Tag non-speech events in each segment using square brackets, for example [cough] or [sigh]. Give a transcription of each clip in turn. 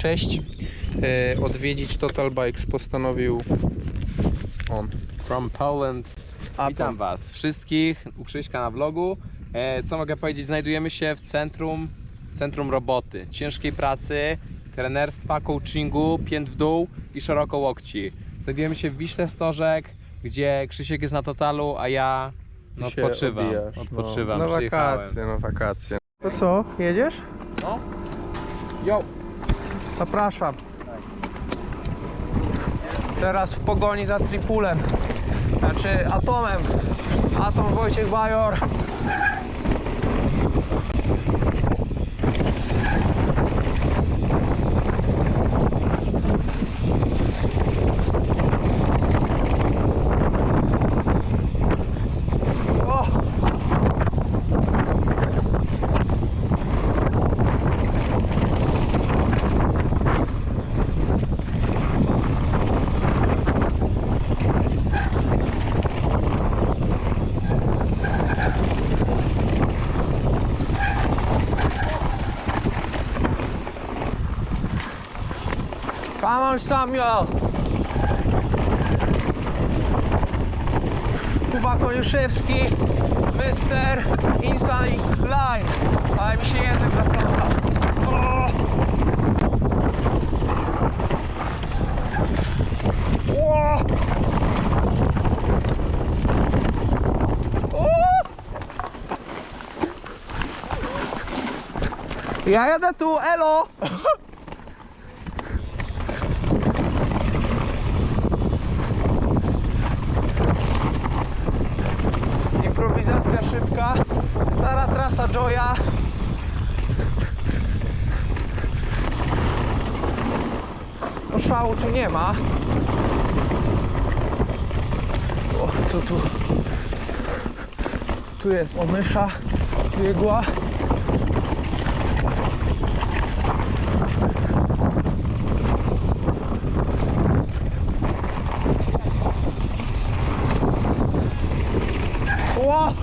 Cześć. E, odwiedzić Total Bikes postanowił on. From Poland. A Witam Was wszystkich u Krzyśka na vlogu. E, co mogę powiedzieć? Znajdujemy się w centrum, centrum roboty, ciężkiej pracy, trenerstwa, coachingu, pięt w dół i szeroko łokci. Znajdujemy się w Wiśle Stożek, gdzie Krzysiek jest na totalu, a ja no, odpoczywam. obijasz, Odpoczywam, No, przyjechałem. wakacje, no wakacje. To co, jedziesz? No. Yo. Zapraszam. Teraz w pogoni za tripulem. Znaczy atomem. Atom Wojciech Bajor. On Samuel! Kuba Koniuszewski, Mr. Inside Line. Ale mi się język zapląta. O! O! O! Ja jadę tu, elo! [laughs] Improwizacja szybka, stara trasa Joya. No szału tu nie ma. O, co tu? Tu jest omysza, tu jegła. Wow!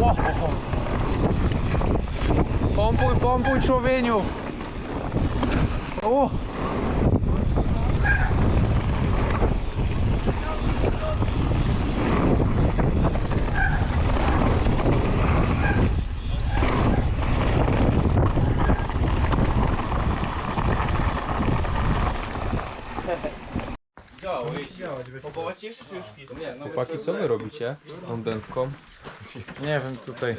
Wow! Człowieniu! O! Chłopaki, co wy robicie tą dętką? Nie wiem tutaj.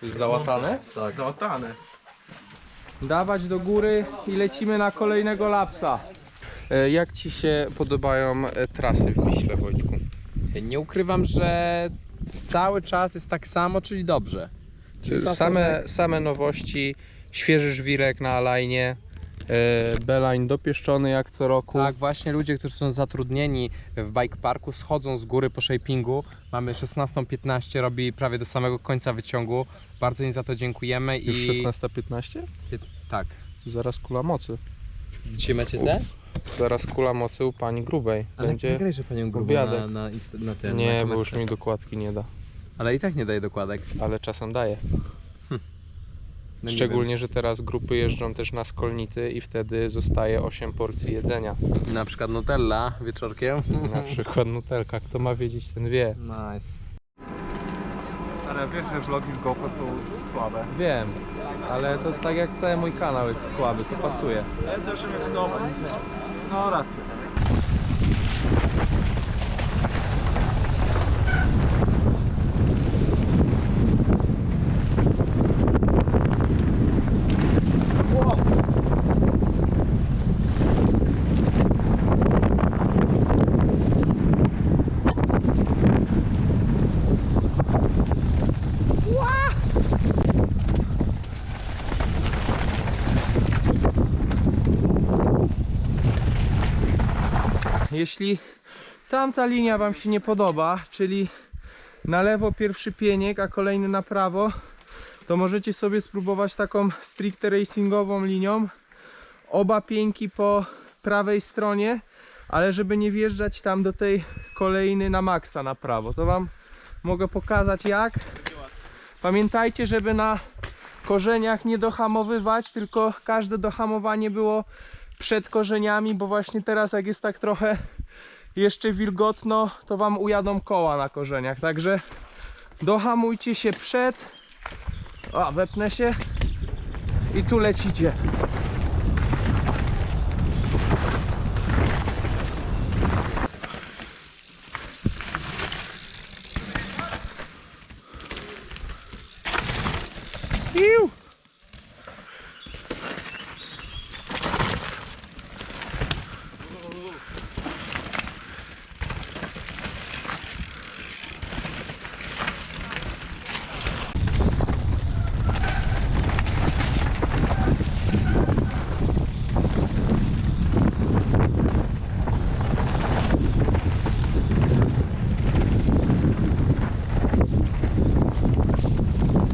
To jest załatane? Załatane. Dawać do góry i lecimy na kolejnego lapsa. E, Jak Ci się podobają e, trasy w Wiśle, Wojtku? Nie ukrywam, że cały czas jest tak samo, czyli dobrze. Czyli Same, same nowości, świeży żwirek na alajnie, e, Beline dopieszczony jak co roku. Tak, właśnie ludzie, którzy są zatrudnieni w bike parku schodzą z góry po shapingu. Mamy 16.15, robi prawie do samego końca wyciągu. Bardzo im za to dziękujemy Już i 16.15? tak. Zaraz kula mocy. Dzisiaj macie te? Zaraz kula mocy u pani grubej. Będzie... że panią obiadek. na, na, na ten. Nie, na bo już mi dokładki nie da. Ale i tak nie daje dokładek. Ale czasem daje. No nie Szczególnie, że teraz grupy jeżdżą też na skolnity i wtedy zostaje 8 porcji jedzenia. Na przykład Nutella wieczorkiem. [laughs] Na przykład nutelka. Kto ma wiedzieć, ten wie. Nice. Ale wiesz, że vlogi z GoPro są słabe. Wiem, ale to tak jak cały mój kanał jest słaby, to pasuje. Zresztą jak znowu. No rację. Jeśli tamta linia Wam się nie podoba, czyli na lewo pierwszy pieniek, a kolejny na prawo, to możecie sobie spróbować taką stricte racingową linią. Oba pieńki po prawej stronie, ale żeby nie wjeżdżać tam do tej kolejny na maksa na prawo, to wam mogę pokazać jak. Pamiętajcie, żeby na korzeniach nie dohamowywać, tylko każde dohamowanie było przed korzeniami, bo właśnie teraz jak jest tak trochę jeszcze wilgotno, to wam ujadą koła na korzeniach, także dohamujcie się przed. O, wepnę się i tu lecicie.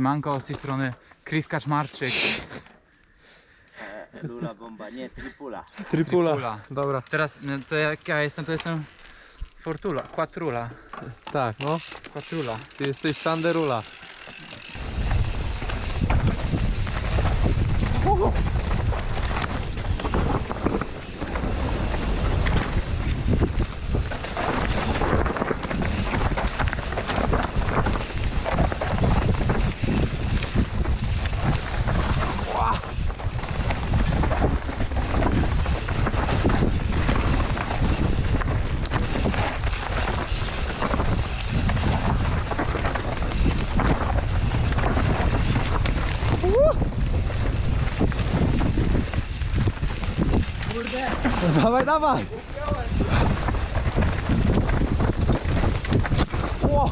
Siemanko, z tej strony Chris Kaczmarczyk. Lula bomba, nie, tripula. Tripula. Tripula. Dobra, Teraz, no, to jak ja jestem, to jestem Fortula, Quattrula, tak, no. Quattrula. Ty jesteś Sanderula. Dawaj, dawaj! Ło!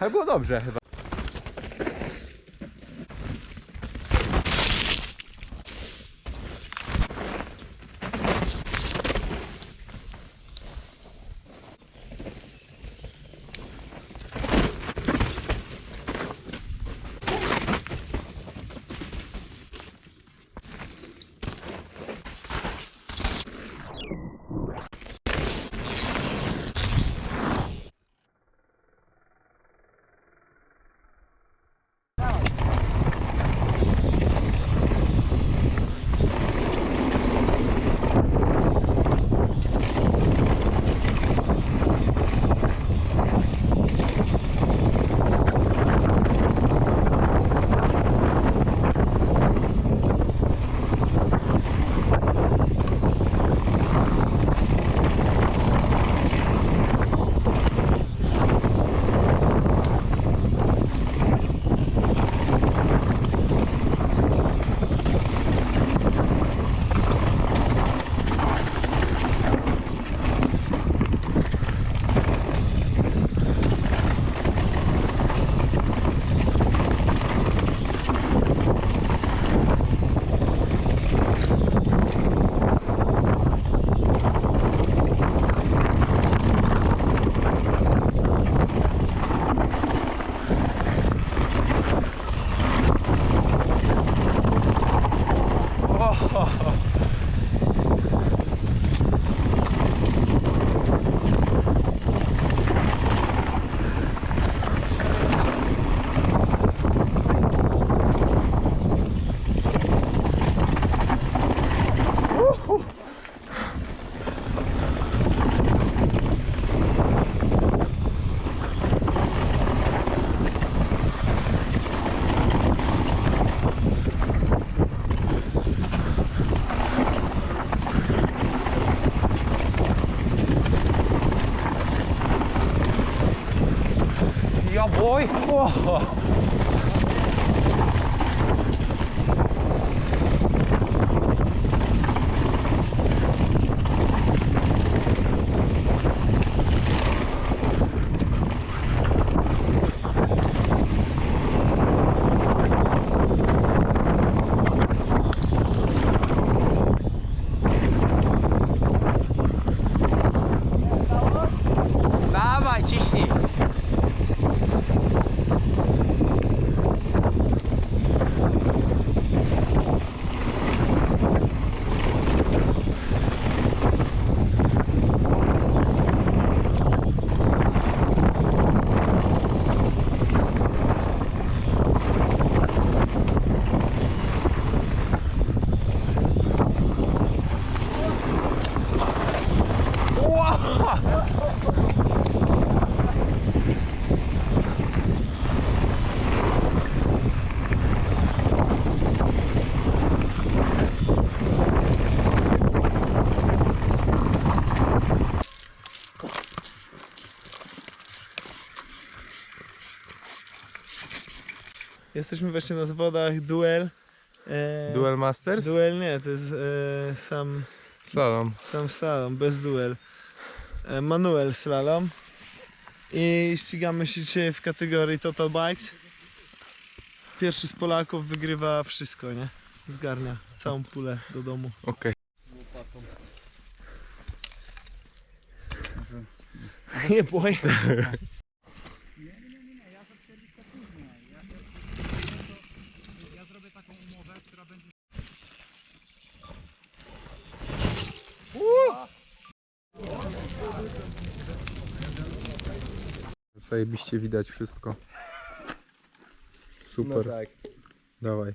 Ale było dobrze chyba. Ja boy! Dawaj, Jesteśmy właśnie na zawodach duel. E, Duel Masters? Duel nie, to jest e, sam, Slalom. sam slalom, bez duel. E, manuel slalom. I ścigamy się dzisiaj w kategorii Total Bikes. Pierwszy z Polaków wygrywa wszystko, nie? Zgarnia całą pulę do domu. Okej. Nie boj. [laughs] Zajebiście widać wszystko. Super. tak. Dawaj.